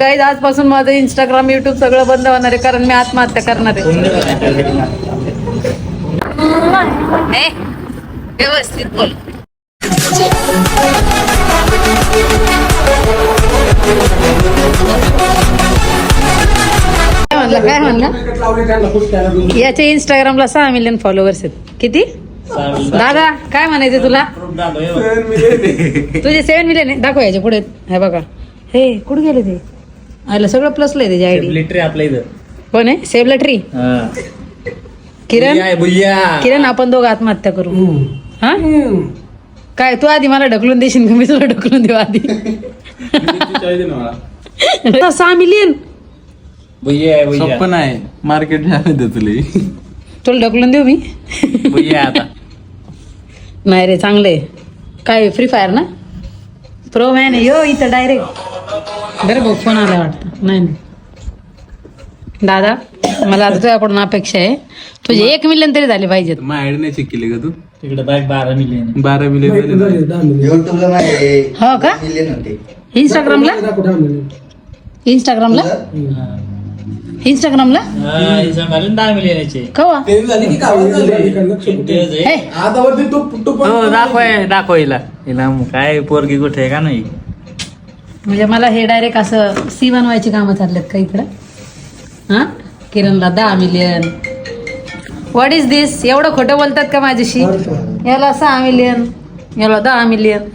Guys आजपासून माझं Instagram YouTube सगळं बंद होणार आहे कारण मी आत्महत्या करणार आहे. व्यवस्थित बोल. काय म्हणलं काय म्हणलं? याच्या इंस्टाग्रामला सहा मिलियन फॉलोअर्स आहेत. किती? दादा काय म्हणायचं तुला? तुझे सेव्हन मिलियन दाखव याच्यापुढे. हे बघा. हे कुठे गेले ते? आयला सगळं प्लसला आहे त्याची आयडी लिटरी आपल्या इथं. कोण आहे? सेव्ह लटरी हा. किरण? बुया किरण आपण दोघं आत्महत्या करू. हा? काय तू आधी मला ढकलून देशील का? मी तुला ढकलून देऊ आधी. सहा मिलियन बुया आहे, बुया. सोपं नाही. मार्केट तुला तुला ढकलून देऊ मी? बुया आता. नाही रे चांगले काय फ्री फायर ना? प्रो मॅन यो इथं डायरेक्ट बरं भाऊ फोन आला वाटतं? नाही नाही. दादा मला आता तुझ्याकडून अपेक्षा आहे. तुझे एक मिलियन तरी झाले पाहिजेत. मग ऍड नाही चेक केली का तू? तिकडे बाईक बारा मिलियन बारा मिलियन युट्यूबला माझे हो का? मिलियन होते. इंस्टाग्रामला इंस्टाग्रामला इंस्टाग्रामला घालून दहा मिलियनचे कवा? हे. हो दाखवाय दाखव हिला. हिला मग काय पोरगी कुठे आहे का नाही? म्हणजे मला हे डायरेक्ट असं सी बनवायची कामं चाललेत का इकडं? हा? किरणला दहा मिलियन व्हॉट इज दिस एवढं खोटं बोलतात का माझ्याशी? याला सहा मिलियन याला दहा मिलियन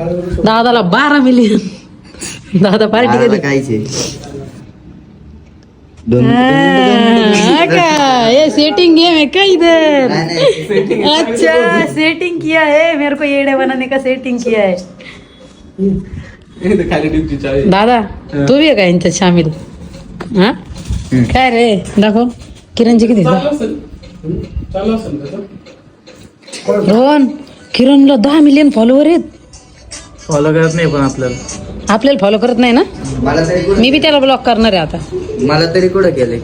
दादाला बारा मिलियन दादा पार्टी कधी? हाँ, ये सेटिंग गेम है क्या इधर. अच्छा सेटिंग किया है मेरे को येड़े बनाने का सेटिंग किया है दादा तू भी आहे का यांच्यात शामिल? हा? काय रे? दाखव. किरणचे किती रोहन किरणला दहा मिलियन फॉलोवर आहेत. फॉलो करत नाही पण आपल्याला. आपल्याला फॉलो करत नाही ना? मला तरी कुठं मी बी त्याला ब्लॉक करणार आहे आता. मला तरी कुठं केलंय?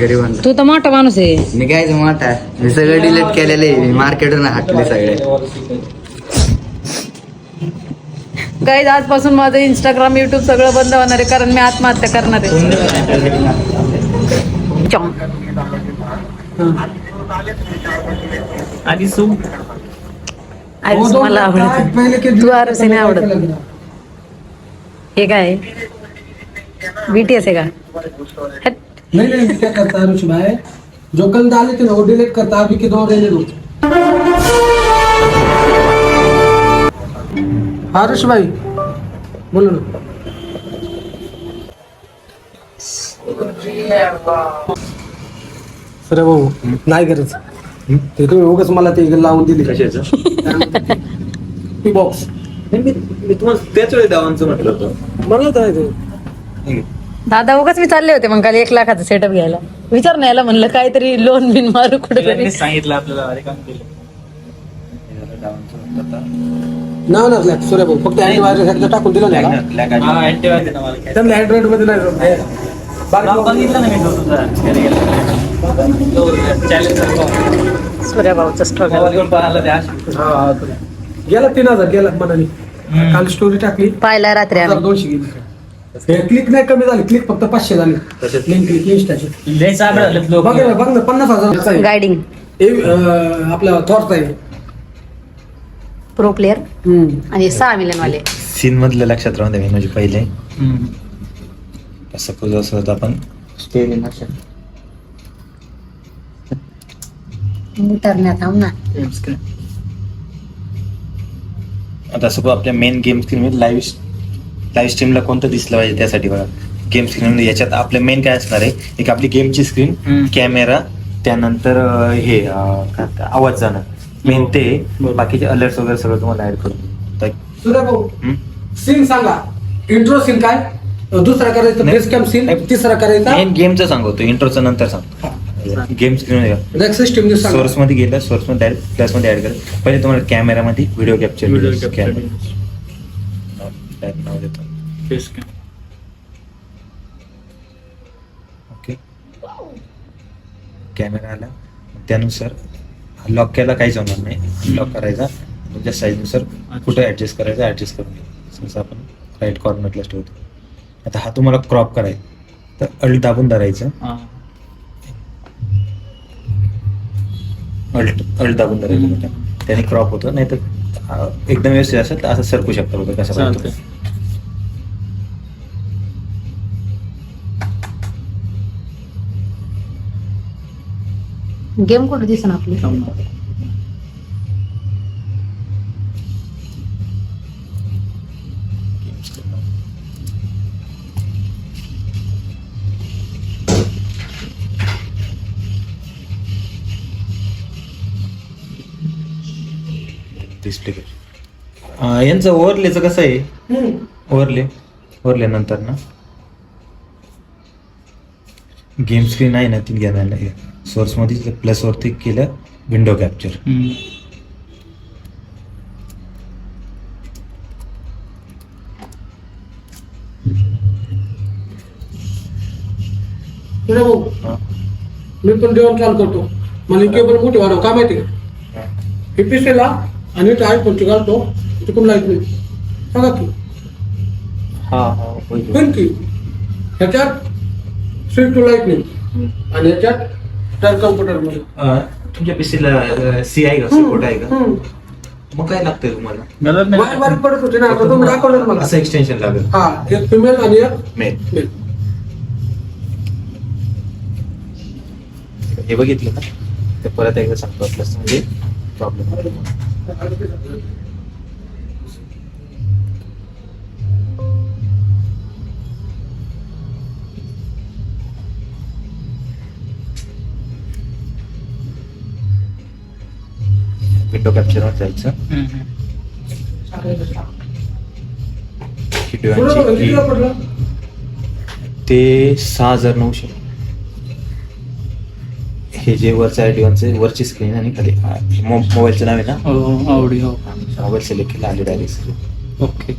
गरीबांना. तू तर मोठा माणूस आहे. मी काय मोठा मी सगळं डिलीट केलेलं आहे. मी मार्केटवरून हटले सगळे. गाईज आजपासून माझं इंस्टाग्राम युट्यूब सगळं बंद होणार आहे कारण मी आत्महत्या करणार आहे. आधी सू. आयुष मला आवडत. तू नाही आवडत. हे काय? बीटीएस आहे का. नहीं नहीं क्या करता है रुचि भाई जो कल डाले थे ना वो डिलीट करता. है अभी के दो रहने दो हाँ भाई बोलो ना. सर भाऊ नाही गरज. ते तुम्ही उगाच मला ते लावून दिली. कशाचं? बॉक्स मी तुम्हाला त्याच वेळी दावांचं म्हटलं होतं. मला तर ते. दादा उगाच मी चालले होते मग काल एक लाखाचं सेटअप घ्यायला. विचार नाही याला म्हणलं काहीतरी लोन बिन मारू कुठेतरी. तिला सांगितलं आपल्याला अरे काम केलं. नाव नसल्या सूर्य भाऊ फक्त अँटीव्हायरस टाकून दिलं नाही का? हा, ना काय. त्यांना अँड्रॉइडमध्ये नाही जमत. बाकी नाव बघितलं ना मी तो तुझा घरी गेला. Challenge सारखं. सूर्यभाऊचं स्ट्रगल मोबाईल घेऊन पाहिलं ते अशी. हा, हा, तर. गेला तीन हजार गेला मनाने हम्म. काल स्टोरी टाकली पाहिला रात्री हजार आम्ही दोनशे गेली क्लिक नाही कमी झाली क्लिक फक्त पाचशे झाली लिंक क्लिक इंस्टाची लय साबळ झालेत लोक. बघ ना बघ ना पन्नास हजार गायडिंग आपला थॉर्च आहे प्रो प्लेअर हम्म. आणि सहा मिलियन वाले. सीन मधलं लक्षात राहून द्या मी म्हणजे पहिले. हम्म. सपोज असं होतं आपण. उतरण्यात ना. आता सपोज आपल्या मेन गेम स्क्रीन मध्ये लाईव्ह लाईव्ह स्ट्रीमला कोणतं दिसलं पाहिजे त्यासाठी बघा. गेम स्क्रीन मध्ये याच्यात आपलं मेन काय असणार आहे? एक आपली गेमची स्क्रीन. कॅमेरा त्यानंतर अं, हे अं, काय म्हणतात, आवाज जाणं. मेन ते बाकीचे अलर्ट वगैरे सगळं तुम्हाला ऍड सूर्य भाऊ? सीन सांगा. इंट्रो सीन काय? दुसरा करायचं नाही. बेस कॅम्प सीन तिसरा करायचा. मेन गेमचं सांगतो इंट्रोचं नंतर सांग. गेम स्क्रीन रॅक सिस्टीम सांगा. सोर्समध्ये गेलं सोर्समध्ये डायरेक्ट प्लसमध्ये ऍड कर पहिले तुम्हाला कॅमेरामध्ये व्हिडिओ कॅप्चर capture. नाव देतो. ओके कॅमेरा आला. त्यानुसार लॉक केला काहीच होणार नाही. लॉक करायचा. तुमच्या साईजनुसार कुठं ऍडजस्ट करायचं ऍडजस्ट करून घ्या. समजा आपण राईट कॉर्नरलाच ठेवतो. आता हा तुम्हाला क्रॉप करायचा. तर अल्ट दाबून धरायचं. अल्ट अल्ट दाबून धरायचं त्याने क्रॉप होतं. नाही तर एकदम व्यवस्थित असेल तर असं सरकू शकतं बघा कसं गेम कुठे दिसन आपली? डिस्प्ले यांचं ओव्हरलेचं कसं आहे? ओव्हरले ओव्हरले नंतर ना. गेम स्क्रीन आहे ना ती घेणार नाही. सोर्समध्ये प्लस वरती केलं विंडो कॅप्चर मी पण जेवण चालू करतो. मला केबल मोठी वाढव का माहिती का? हे. पिसेला आणि इथे आयफोनची घालतो तिकडून लाइट नाही. सांगा की. हा हा ह्याच्यात स्विच टू लाइट नाही आणि ह्याच्यात टच कम्प्युटरमध्ये. तुमच्या पीसीला सी आहे का सपोर्ट आहे का. मग काय लागतंय तुम्हाला? गरज बारीक नाही बारीक पडत होते ना आता तुम्ही दाखवलं मला. असं एक्सटेन्शन लागेल. हा एक फिमेल आणि एक मेल हे बघितलं ना? ते परत एकदा सांगतो प्लस म्हणजे प्रॉब्लेम विंडो जायचं. कितीला व्हिडिओची पडलं ते सहा हजार नऊशे. हे जे वरचं आहे डिओनचे वरची स्क्रीन आणि खाली. हा, मोबाईलचं नाव आहे ना? हो आवडी हो. मोबाईल सिलेक्ट केला आली डायरेक्ट ओके.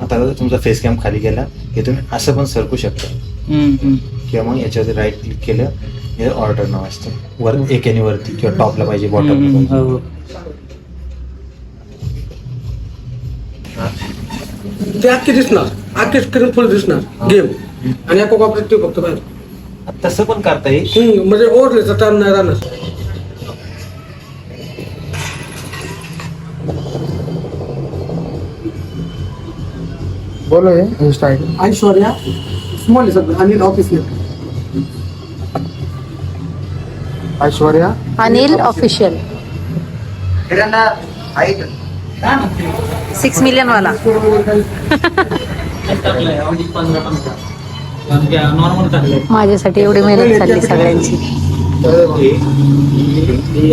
आता जर तुमचा फेस कॅम खाली गेला हे तुम्ही असं पण सरकू शकता. हम्म, हम्म. किंवा मग याच्यावरती राईट क्लिक केलं हे ऑर्डर नाव असतं. वर एकेने वरती किंवा टॉपला पाहिजे बॉटमला हो. ते अख्खी दिसणार. अख्खी स्क्रीन फुल दिसणार. गेम आणि एका कोपऱ्यात ते फक्त बाहेर. तसं पण करता येईल. हम्म, म्हणजे ओढलेचं टर्न नाही राहणार. बोलो इंस्टा ऐश्वर्या स्मॉल आहे सगळं. आणि office Aishwarya Anil official six million वाला. माझ्यासाठी एवढी मेहनत चालली सगळ्यांची.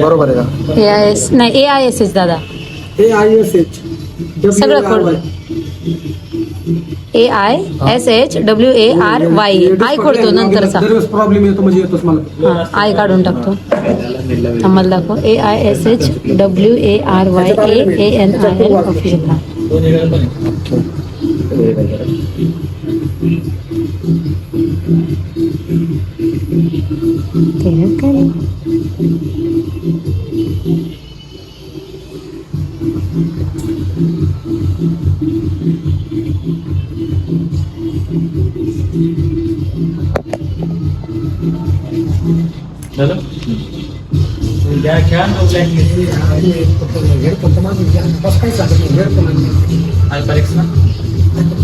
बरोबर आहे का? ए आय एस नाही ए आय एस एस दादा. ए आय एस एच सगळं खोड A I S H W A R Y I खोडतो नंतरचा. प्रॉब्लेम येतो म्हणजे येतोच मला. आय काढून टाकतो. आम्हाला दाखव. A I S H W A R Y A A N I L official दादा द्या खेळा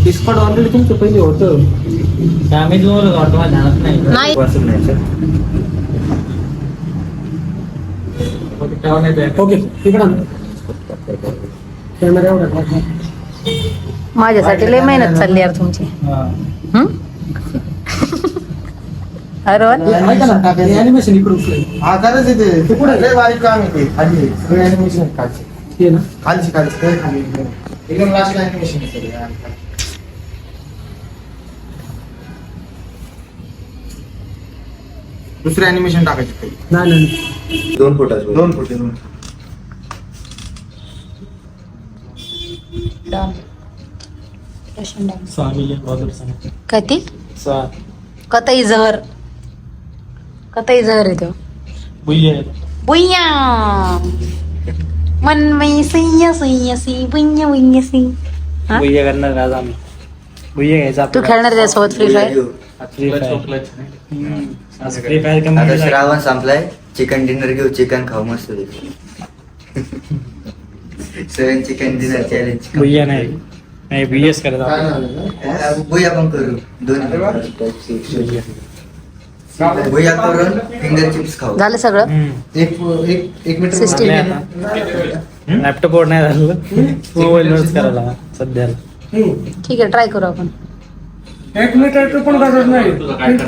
डिस्कॉट ऑलरेडी तुमचं पहिले होतं. डॅमेज वर वाटतो माझ्या ध्यानात नाही. वाचत नाही सर. ओके कॅमेरा एवढा माझ्यासाठी लय मेहनत चालली यार तुमची. हा. हं? अरे वा. ऐका ना ॲनिमेशन इकडे उचलेल हा करायचं ते. पुढे लय बारीक काम आहे ते. खाली सगळे अॅनिमेशन खालचे. हे ना? खालची खालची. काय खाली एकदम. आणि खाली. दुसरे अॅनिमेशन टाकायचे काही नाही नाही दोन फुटाचं. दोन फुटे दोन. कधी? कतई जहर. कतई जहर आहे तो. बुय्या आहे. बुय्या मन में सैया सैया सी बुय्या बुय्या सी. हा? बुय्या करणार आज आम्ही. भुया घ्यायचा तू खेळणार त्यासोबत फ्री फायर फ्री फायर असं फ्री फायर आता कंपनी श्रावण संपलाय. चिकन डिनर घेऊ चिकन खाऊ मस्त सेवन चिकन डिनर चॅलेंज भुया नाही. नाही भुयाच करत आपण. भुया पण करू. दोन्ही भुया करून फिंगर चिप्स खाऊ. झालं सगळं? हम्म. एक एक एक मीटर सिस्टीम नाही आता लॅपटॉप वर नाही झालं. मोबाईलवरच करायला सध्याला. ठीक आहे ट्राय करू आपण. एक मीटर पण गरज नाही.